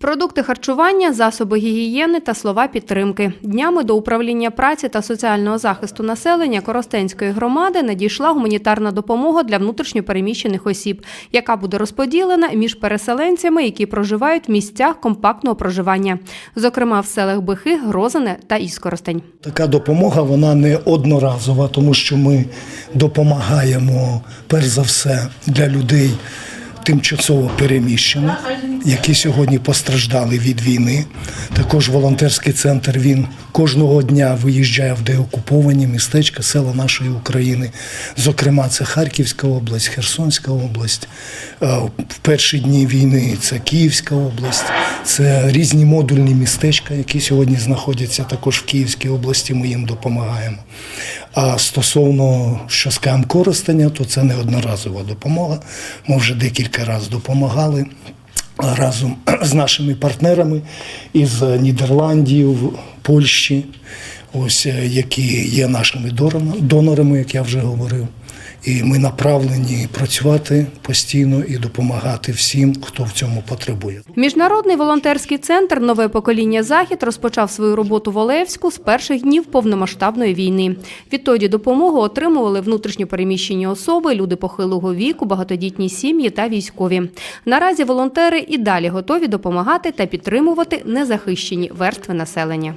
Продукти харчування, засоби гігієни та слова підтримки. Днями до управління праці та соціального захисту населення Коростенської громади надійшла гуманітарна допомога для внутрішньопереміщених осіб, яка буде розподілена між переселенцями, які проживають в місцях компактного проживання, зокрема в селах Бихи, Грозине та Іскоростень. Така допомога вона не одноразова, тому що ми допомагаємо перш за все для людей тимчасово переміщених, які сьогодні постраждали від війни. Також волонтерський центр він кожного дня виїжджає в деокуповані містечка, села нашої України. Зокрема, це Харківська область, Херсонська область. Е, В перші дні війни це Київська область, це різні модульні містечка, які сьогодні знаходяться також в Київській області. Ми їм допомагаємо. А стосовно що скам користення, то це не одноразова допомога. Ми вже декілька разів допомагали разом з нашими партнерами із Нідерландів, Польщі, ось е, які є нашими донорами, як я вже говорив. І ми направлені працювати постійно і допомагати всім, хто в цьому потребує. Міжнародний волонтерський центр Нове покоління Захід розпочав свою роботу в Олевську з перших днів повномасштабної війни. Відтоді допомогу отримували внутрішньопереміщені особи, люди похилого віку, багатодітні сім'ї та військові. Наразі волонтери і далі готові допомагати та підтримувати незахищені верстви населення.